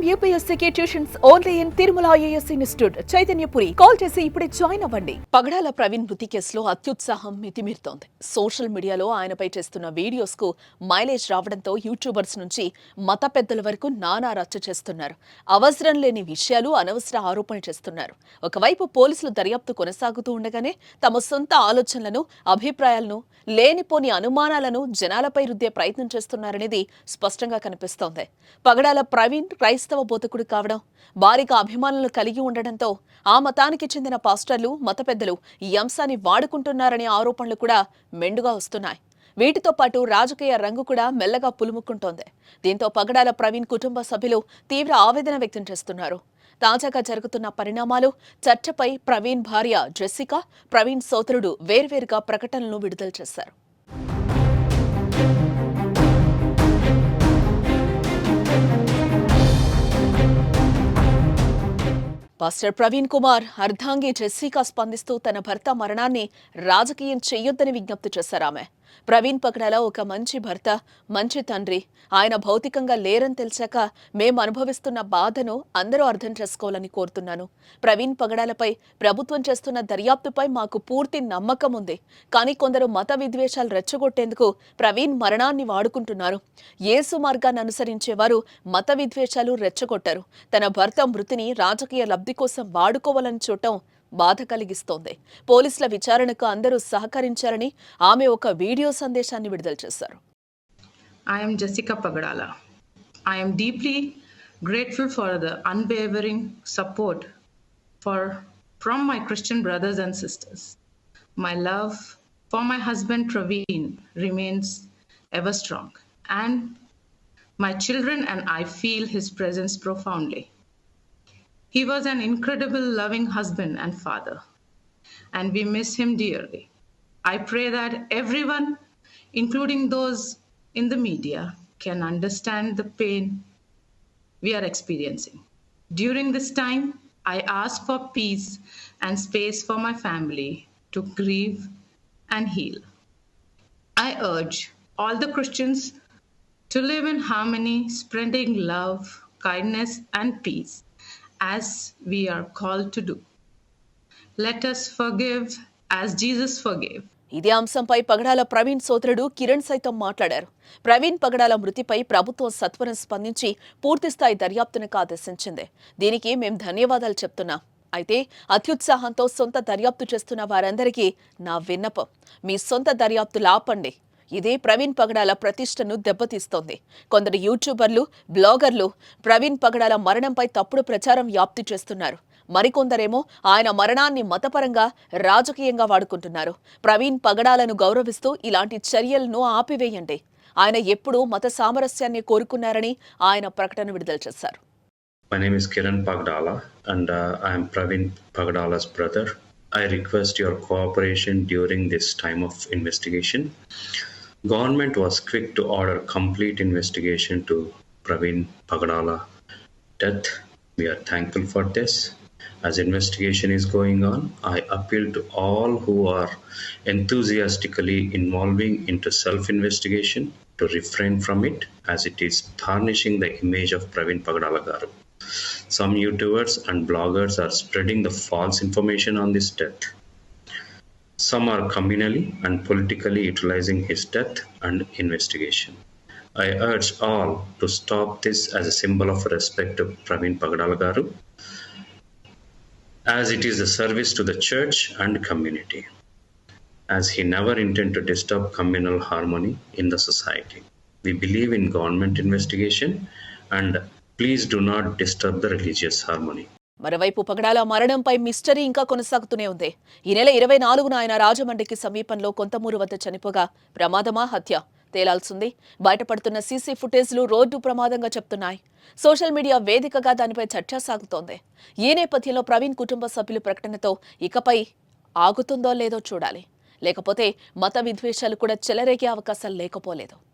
I'm యూపీఎస్సీకి tuitions only in Tirumala IAS institute. Chaitanyapuri. Call చేసి ఇప్పుడే join అవ్వండి. పగడాల ప్రవీణ్ మృతి కేసులో అత్యుత్సాహం మితిమీరుతోంది. సోషల్ మీడియాలో ఆయనపై చేస్తున్న వీడియోస్కు మైలేజ్ రావడంతో యూట్యూబర్స్ నుంచి మత పెద్దల వరకు నానా రచ్చ చేస్తున్నారు. అవసరం లేని విషయాలు అనవసర ఆరోపణలు చేస్తున్నారు. ఒకవైపు పోలీసులు దర్యాప్తు కొనసాగుతూ ఉండగానే తమ సొంత ఆలోచనలను అభిప్రాయాలను లేనిపోని అనుమానాలను జనాలపై రుద్దే ప్రయత్నం చేస్తున్నారనేది స్పష్టంగా కనిపిస్తోంది. పగడాల ప్రవీణ్ క్రైస్తవ బోధకుడు కావడం భారీగా అభిమానులు కలిగి ఉండడంతో ఆ మతానికి చెందిన పాస్టర్లు మత పెద్దలు ఈ అంశాన్ని వాడుకుంటున్నారనే ఆరోపణలు కూడా మెండుగా వస్తున్నాయి. వీటితో పాటు రాజకీయ రంగు కూడా మెల్లగా పులుముకుంటోంది దీంతో పగడాల ప్రవీణ్ కుటుంబ సభ్యులు తీవ్ర ఆవేదన వ్యక్తం చేస్తున్నారు. తాజాగా జరుగుతున్న పరిణామాలు చర్చపై ప్రవీణ్ భార్య జెస్సికా ప్రవీణ్ సోదరుడు వేర్వేరుగా ప్రకటనలు విడుదల చేశారు. పాస్టర్ ప్రవీణ్ కుమార్ అర్ధాంగి జెస్సికా స్పందిస్తూ తన భర్త మరణాన్ని రాజకీయం చేయొద్దని విజ్ఞప్తి చేశారు ఆమె. ప్రవీణ్ పగడాల ఒక మంచి భర్త మంచి తండ్రి. ఆయన భౌతికంగా లేరని తెలిసాక మేం అనుభవిస్తున్న బాధను అందరూ అర్థం చేసుకోవాలని కోరుతున్నాను. ప్రవీణ్ పగడాలపై ప్రభుత్వం చేస్తున్న దర్యాప్తుపై మాకు పూర్తి నమ్మకం ఉంది. కానీ కొందరు మత విద్వేషాలు రెచ్చగొట్టేందుకు ప్రవీణ్ మరణాన్ని వాడుకుంటున్నారు. యేసు మార్గాన్ని అనుసరించేవారు మత విద్వేషాలు రెచ్చగొట్టారు. తన భర్త మృతిని రాజకీయ లబ్ధి కోసం వాడుకోవాలని చూడటం బాధ కలిగిస్తోంది పోలీసుల విచారణకు అందరూ సహకరించారని ఆమె ఒక వీడియో సందేశాన్ని విడుదల చేశారు I'm Jessica Pagadala I'm deeply grateful for the unwavering support for from my Christian brothers and sisters my love for my husband Praveen remains ever strong and my children and I feel his presence profoundly. He was an incredible, loving husband and father, and we miss him dearly. I pray that everyone, including those in the media, can understand the pain we are experiencing. During this time, I ask for peace and space for my family to grieve and heal. I urge all the Christians to live in harmony, spreading love, kindness, and peace as we are called to do. Let us forgive as Jesus forgave. ఇదే అంశంపై పగడాల ప్రవీణ్ సోదరుడు కిరణ్ సైతం మాట్లాడారు. ప్రవీణ్ పగడాల మృతిపై ప్రభుత్వం సత్వరం స్పందించి పూర్తిస్థాయి దర్యాప్తునకు ఆదేశించింది దీనికి మేం ధన్యవాదాలు చెప్తున్నాం. అయితే అత్యుత్సాహంతో సొంత దర్యాప్తు చేస్తున్న వారందరికీ నా విన్నపం. మీ సొంత దర్యాప్తు లాపండి. ఇదే ప్రవీణ్ పగడాల ప్రతిష్టను దెబ్బతీస్తోంది. కొందరు యూట్యూబర్లు బ్లాగర్లు ప్రవీణ్ పగడాల మరణంపై తప్పుడు ప్రచారం వ్యాప్తి చేస్తున్నారు. మరికొందరేమో ఆయన మరణాన్ని మతపరంగా రాజకీయంగా వాడుకుంటున్నారు. ప్రవీణ్ పగడాలను గౌరవిస్తూ ఇలాంటి చర్యలను ఆపివేయండి. ఆయన ఎప్పుడూ మత సామరస్యాన్ని కోరుకున్నారని ఆయన ప్రకటన విడుదల చేశారు. My name is Kiran Pagdala, and uh, I am Praveen Pagdala's brother. I request your cooperation during this time of investigation. Government was quick to order complete investigation to Praveen Pagdala death. We are thankful for this. As investigation is going on, I appeal to all who are enthusiastically involving into self-investigation to refrain from it, as it is tarnishing the image of Praveen Pagdala garu. Some YouTubers and bloggers are spreading the false information on this death. Some are communally and politically utilizing his death and investigation. I urge all to stop this as a symbol of respect to Praveen Pagadala garu, as it is a service to the church and community, as he never intended to disturb communal harmony in the society. We believe in government investigation and please do not disturb the religious harmony. మరోవైపు పగడాల మరణంపై mystery ఇంకా కొనసాగుతూనే ఉంది. ఈ నెల ఇరవై నాలుగున ఆయన రాజమండ్రికి సమీపంలో కొంతమూరు వద్ద చనిపోగా ప్రమాదమా హత్య? తేలాల్సింది. బయటపడుతున్న సీసీ ఫుటేజ్లు రోడ్డు ప్రమాదంగా చెప్తున్నాయి. సోషల్ మీడియా వేదికగా దానిపై చర్చ సాగుతోంది. ఈ నేపథ్యంలో ప్రవీణ్ కుటుంబ సభ్యుల ప్రకటనతో ఇకపై ఆగుతుందో లేదో చూడాలి. లేకపోతే మత విద్వేషాలు కూడా చెలరేగే అవకాశం లేకపోలేదు.